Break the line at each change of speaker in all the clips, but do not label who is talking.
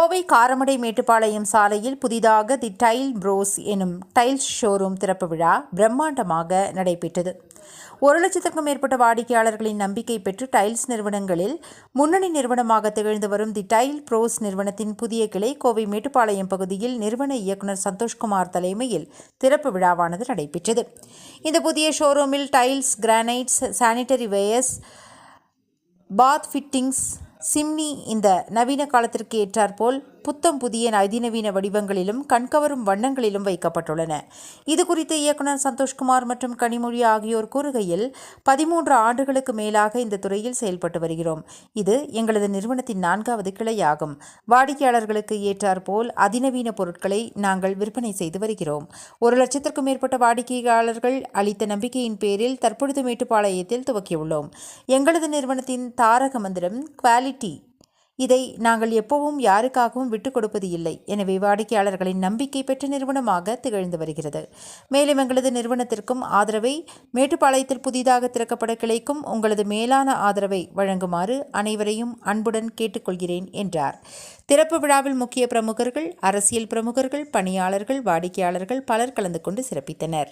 கோவை காரமடை மேட்டுப்பாளையம் சாலையில் புதிதாக the tile bros எனும் டைல்ஸ் ஷோரூம் திறப்பு விழா பிரம்மாண்டமாக நடைபெற்றது. ஒரு லட்சத்திற்கும் மேற்பட்ட வாடிக்கையாளர்களின் நம்பிக்கை பெற்று டைல்ஸ் நிறுவனங்களில் முன்னணி நிறுவனமாக திகழ்ந்து வரும் தி டைல் ப்ரோஸ் நிறுவனத்தின் புதிய கிளை கோவை மேட்டுப்பாளையம் பகுதியில் நிறுவன இயக்குனர் சந்தோஷ்குமார் தலைமையில் திறப்பு விழாவானது நடைபெற்றது. இந்த புதிய ஷோரூமில் tiles granites sanitary wares bath fittings chimney இந்த நவீன காலத்திற்கு ஏற்றாற்போல் புத்தம் புதிய அதிநவீன வடிவங்களிலும் கண்கவரும் வண்ணங்களிலும் வைக்கப்பட்டுள்ளன. இது குறித்து இயக்குனர் சந்தோஷ்குமார் மற்றும் கனிமொழி ஆகியோர் கூறுகையில் பதிமூன்று ஆண்டுகளுக்கு மேலாக இந்த துறையில் செயல்பட்டு வருகிறோம். இது எங்களது நிறுவனத்தின் நான்காவது கிளையாகும். வாடிக்கையாளர்களுக்கு ஏற்றாற்போல் அதிநவீன பொருட்களை நாங்கள் விற்பனை செய்து வருகிறோம். ஒரு லட்சத்திற்கும் மேற்பட்ட வாடிக்கையாளர்கள் அளித்த நம்பிக்கையின் பேரில் தற்பொழுது மேட்டுப்பாளையத்தில் துவக்கியுள்ளோம். எங்களது நிறுவனத்தின் தாரக மந்திரம் குவாலிட்டி இதை நாங்கள் எப்பவும் யாருக்காகவும் விட்டுக் கொடுப்பது இல்லை. எனவே வாடிக்கையாளர்களின் நம்பிக்கை பெற்ற நிறுவனமாக திகழ்ந்து வருகிறது. மேலும் எங்களது நிறுவனத்திற்கும் ஆதரவை மேட்டுப்பாளையத்தில் புதிதாக திறக்கப்பட கிளைக்கும் உங்களது மேலான ஆதரவை வழங்குமாறு அனைவரையும் அன்புடன் கேட்டுக்கொள்கிறேன் என்றார். திறப்பு விழாவில் முக்கிய பிரமுகர்கள் அரசியல் பிரமுகர்கள் பணியாளர்கள் வாடிக்கையாளர்கள் பலர் கலந்து கொண்டு சிறப்பித்தனர்.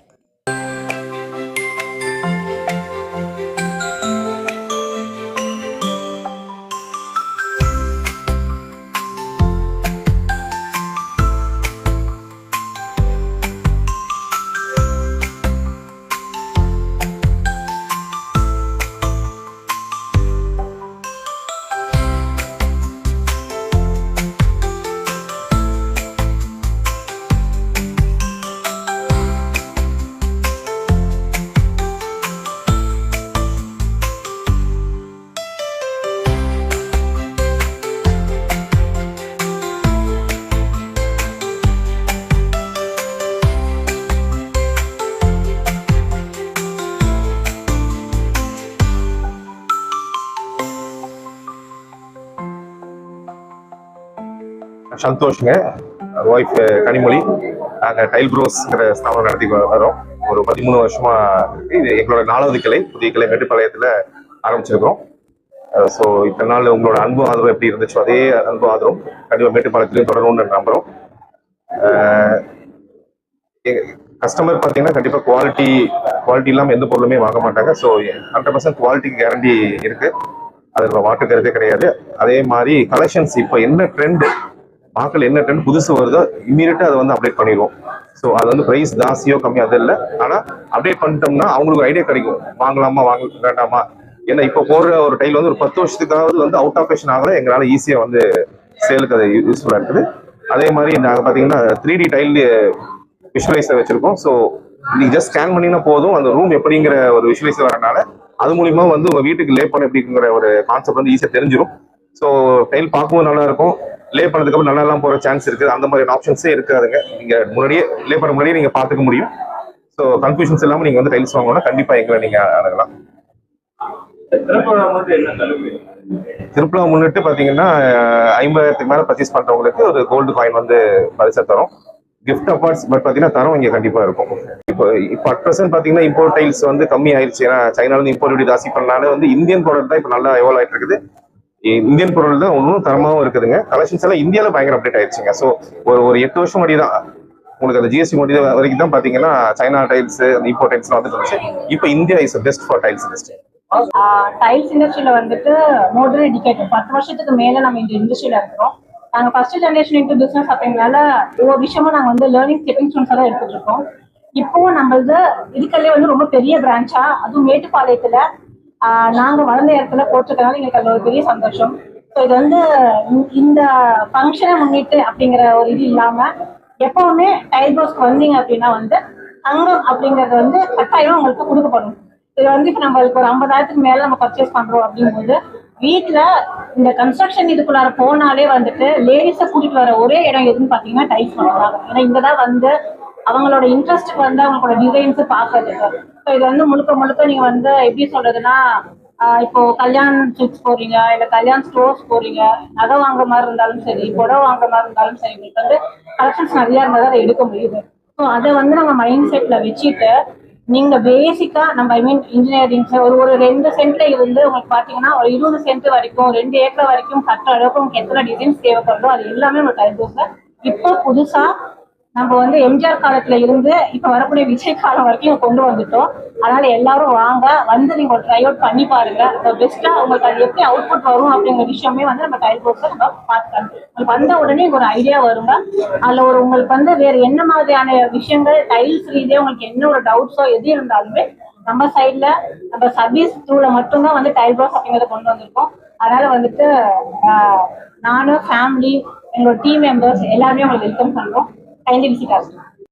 சந்தோஷங்க. ஒய்ஃப் கனிமொழி. நாங்கள் டைல் ப்ரோஸ்ங்கிற ஸ்தாபனம் நடத்தி வரோம் ஒரு பதிமூணு வருஷமா இருக்கு. இது எங்களோட நாலாவது கிளை. புதிய கிளை மேட்டுப்பாளையத்தில் ஆரம்பிச்சிருக்கிறோம். ஸோ இத்தனை நாள் உங்களோட அன்பு ஆதரவு எப்படி இருந்துச்சோ அதே அன்பு ஆதரவும் கண்டிப்பாக மேட்டுப்பாளையத்திலையும் தொடரணும்னு நம்புகிறோம் கஸ்டமர் பார்த்தீங்கன்னா கண்டிப்பாக குவாலிட்டி குவாலிட்டி இல்லாமல் எந்த பொருளுமே வாங்க மாட்டாங்க. So hundred percent quality guarantee இருக்குது அதில் மாற்று கிடையாது. அதே மாதிரி கலெக்ஷன்ஸ் இப்போ என்ன ட்ரெண்ட் மக்கள் என்ன ட்ரெண்ட் புதுசு வருதோ இம்மீடியட்டாக அதை வந்து அப்டேட் பண்ணிடுவோம். ஸோ அது வந்து ப்ரைஸ் ஜாஸ்தியோ கம்மியோ அது இல்லை. ஆனால் அப்டேட் பண்ணிட்டோம்னா அவங்களுக்கு ஐடியா கிடைக்கும். வாங்கலாமா வாங்க வேண்டாமா? ஏன்னா இப்போ போடுற ஒரு டைல் வந்து ஒரு பத்து வருஷத்துக்காவது வந்து அவுட் ஆஃப் ஃபேஷன் ஆகல. எங்களால் ஈஸியாக வந்து சேலுக்கு அது யூஸ்ஃபுல்லாக இருக்குது. அதே மாதிரி நாங்கள் பார்த்தீங்கன்னா த்ரீ டி டைல் விஷுவலைசர் வச்சிருக்கோம். ஸோ நீங்க ஜஸ்ட் ஸ்கேன் பண்ணினா போதும். அந்த ரூம் எப்படிங்கிற ஒரு விஷுவலைஸ் வரனால அது மூலிமா வந்து உங்க வீட்டுக்கு லே பண்ண எப்படிங்கிற ஒரு கான்செப்ட் வந்து ஈஸியாக தெரிஞ்சிடும் ஸோ டைல் பார்க்கவும் நல்லா இருக்கும். லே பண்ணதுக்கு அப்புறம் நல்லா எல்லாம் போற சான்ஸ் இருக்குது. அந்த மாதிரி ஆப்ஷன்ஸே இருக்காதுங்க. நீங்க முன்னாடியே லே பண்ண முன்னாடியே நீங்க பாத்துக்க முடியும். ஸோ கன்ஃபியூஷன்ஸ் இல்லாம நீங்க வந்து டைல்ஸ் வாங்கணும்னா கண்டிப்பா எங்களை நீங்க அணுகலாம். திருப்பலா முன்னிட்டு பாத்தீங்கன்னா அஹ், ஐம்பதாயிரத்துக்கு மேல பர்ச்சேஸ் பண்றவங்களுக்கு ஒரு கோல்டு காயின் வந்து பரிசா தரும். கிஃப்ட் அப்பார்ட்ஸ் பட் பாத்தீங்கன்னா தரம் இங்க கண்டிப்பா இருக்கும். இப்போ இப்போ அட் ப்ரெசென்ட் பாத்தீங்கன்னா இம்போர்ட் டைல்ஸ் வந்து கம்மி ஆயிடுச்சு ஏன்னா சைனால இருந்து இம்போர்ட் இப்படி ஜாஸ்தி பண்ணனால வந்து இந்தியன் ப்ராடக்ட் தான் இப்போ நல்லா எவால்வ் ஆயிட்டு இருக்குது. இந்தியன் பொருள் தான் ஒன்றும் தரமாகவும் இருக்குதுங்க. கலெக்ஷன்ஸ் எல்லாம் இந்தியாவில் பயங்கர அப்டேட் ஆயிடுச்சுங்க. ஸோ ஒரு ஒரு எட்டு வருஷம் முன்னாடி தான் உங்களுக்கு அந்த ஜிஎஸ்டி முடிஞ்ச வரைக்கும் தான் பார்த்தீங்கன்னா சைனா டைல்ஸ் அந்த இம்போர்ட் வந்துட்டு இருந்துச்சு. இப்போ India is best for tiles industry
tiles இண்டஸ்ட்ரியில வந்துட்டு மோட்டர் தென் டிகேட் பத்து வருஷத்துக்கு மேல நம்ம இந்த இண்டஸ்ட்ரியில இருக்கிறோம். நாங்கள் ஃபர்ஸ்ட் ஜென்ரேஷன் இன்டு பிஸ்னஸ் அப்படிங்கனால ஒவ்வொரு விஷயமும் நாங்கள் வந்து லேர்னிங் ஸ்டெப்பிங் ஸ்டோன்ஸ் எல்லாம் எடுத்துட்டு இருக்கோம். இப்போ நம்மளது இதுக்கல்லே வந்து ரொம்ப பெரிய பிரான்ச்சா அதுவும் மேட்டுப்பாளையத்துல நாங்க வளர்ந்த இடத்துல போட்டிருக்கனால எங்களுக்கு அது ஒரு பெரிய சந்தோஷம். ஸோ இது வந்து இந்த- இந்த ஃபங்க்ஷனை முன்னிட்டு அப்படிங்கிற ஒரு இது இல்லாம எப்பவுமே டைல் பாஸ்க்கு வந்தீங்க அப்படின்னா வந்து தங்கம் அப்படிங்கறது வந்து கட்டாயம் உங்களுக்கு கொடுக்கப்படும். இது வந்து இப்போ நம்மளுக்கு ஒரு ஐம்பதாயிரத்துக்கு மேல நம்ம பர்ச்சேஸ் பண்றோம் அப்படிங்கும்போது வீட்டுல இந்த கன்ஸ்ட்ரக்ஷன் இதுக்குள்ளார போனாலே வந்துட்டு லேடிஸை கூட்டிட்டு வர ஒரே இடம் எதுன்னு பாத்தீங்கன்னா டைல்ஸ் பண்ணுவாங்க ஏன்னா இங்கதான் வந்து அவங்களோட இன்ட்ரெஸ்ட்டுக்கு வந்து அவங்களோட டிசைன்ஸ் பாக்குறதுக்கு ஸோ இது வந்து முழுக்க முழுக்க நீங்க வந்து எப்படி சொல்றதுன்னா ஆஹ் இப்போ கல்யாண் ஸ்ட்ரிப்ஸ் போறீங்க இல்ல கல்யாண் ஸ்டோர்ஸ் போறீங்க நகை வாங்குற மாதிரி இருந்தாலும் சரி புடவை வாங்குற மாதிரி இருந்தாலும் சரி உங்களுக்கு வந்து கலெக்ஷன்ஸ் நிறைய இருந்தால் அதை எடுக்க முடியுது. ஸோ அதை வந்து நம்ம மைண்ட் செட்ல வச்சுட்டு நீங்க பேசிக்கா நம்ம ஐ மீன் இன்ஜினியரிங் ஒரு ஒரு ரெண்டு சென்ட்ல இருந்து உங்களுக்கு பாத்தீங்கன்னா ஒரு இருபது சென்ட் வரைக்கும் ரெண்டு ஏக்கர் வரைக்கும் கட்டுற அளவுக்கு உங்களுக்கு எத்தனை டிசைன்ஸ் தேவைப்படுதோ அது எல்லாமே உங்களுக்கு டைப் இப்போ புதுசா நம்ம வந்து எம்ஜிஆர் காலத்துல இருந்து இப்ப வரக்கூடிய விஜய் காலம் வரைக்கும் கொண்டு வந்துட்டோம். அதனால எல்லாரும் வாங்க வந்து நீங்க ஒரு ட்ரை அவுட் பண்ணி பாருங்க. பெஸ்டா உங்களுக்கு அது எப்படி அவுட்புட் வரும் அப்படிங்கிற விஷயமே வந்து நம்ம டைல் போர்ட்ஸ் நம்ம பார்த்துக்கலாம் உங்களுக்கு வந்த உடனே ஒரு ஐடியா வருங்க. அதுல ஒரு உங்களுக்கு வந்து வேற என்ன மாதிரியான விஷயங்கள் டைல்ஸ் ரீதியா உங்களுக்கு என்ன ஒரு டவுட்ஸோ எது இருந்தாலுமே நம்ம சைட்ல நம்ம சர்வீஸ் த்ரூல மட்டும்தான் வந்து டைல் ப்ரோஸ் அப்படிங்கறத கொண்டு வந்திருக்கோம். அதனால வந்துட்டு நானும் ஃபேமிலி எங்களோட டீம் மெம்பர்ஸ் எல்லாருமே உங்களுக்கு வெல்கம் பண்றோம். Tá Ainda visit.